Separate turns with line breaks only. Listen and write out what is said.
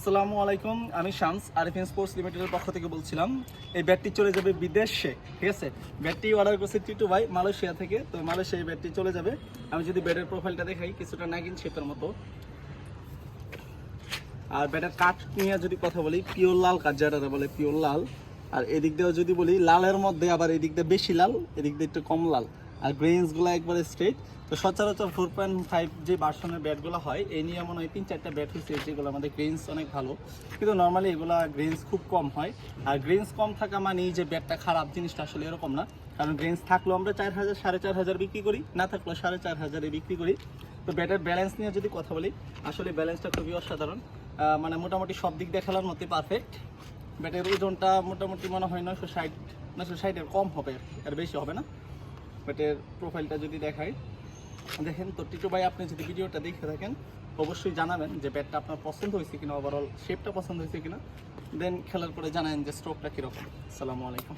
আসসালামু আলাইকুম, আমি শামস, আরিফিন স্পোর্টস লিমিটেডের পক্ষ থেকে বলছিলাম। এই ব্যাটটি চলে যাবে বিদেশে, ঠিক আছে? ব্যাটটি অর্ডার করছে টিটু ভাই, মালয়েশিয়া থেকে, তো মালয়েশিয়া এই ব্যাটটি চলে যাবে। আমি যদি ব্যাটের প্রোফাইলটা দেখাই, কিছুটা নাগিন শেপের মতো। আর ব্যাটের কাঠ নিয়ে যদি কথা বলি পিওর লাল কাঠ যেটা বলে পিওর লাল। আর এদিক দিয়েও যদি বলি, লালের মধ্যে আবার এদিক দিয়ে বেশি লাল, এদিক দিয়ে একটু কম লাল। আর গ্রেন্সগুলো একবারে স্ট্রেট তো সচরাচর ফোর পয়েন্ট ফাইভ যে ভার্সনের ব্যাটগুলো হয় এই নিয়ে মনে হয় তিন চারটা ব্যাট হয়েছে যেগুলো আমাদের গ্রেন্স অনেক ভালো। কিন্তু নর্মালি এগুলো গ্রেন্স খুব কম হয়। আর গ্রেন্স কম থাকা মানেই যে ব্যাটটা খারাপ জিনিসটা আসলে এরকম না। কারণ গ্রেন্স থাকলেও আমরা চার হাজার, সাড়ে চার হাজার বিক্রি করি, না থাকলেও সাড়ে চার হাজারে বিক্রি করি। তো ব্যাটের ব্যালেন্স নিয়ে যদি কথা বলি, আসলে ব্যালেন্সটা খুবই অসাধারণ। মানে মোটামুটি সব দিক দিয়ে খেলার মধ্যে পারফেক্ট ব্যাটের ওজনটা মোটামুটি মনে হয় নয়শো ষাট, নয়শো ষাটের কম হবে আর বেশি হবে না। ব্যাটের প্রোফাইলটা যদি দেখাই, দেখেন তো, টিটু ভাই, আপনি যদি ভিডিওটা দেখে থাকেন, অবশ্যই জানাবেন যে ব্যাটটা আপনার পছন্দ হয়েছে কিনা ওভারঅল শেপটা পছন্দ হয়েছে কিনা। দেন খেলার পরে জানেন যে স্ট্রোকটা কীরকম। আসসালামু আলাইকুম।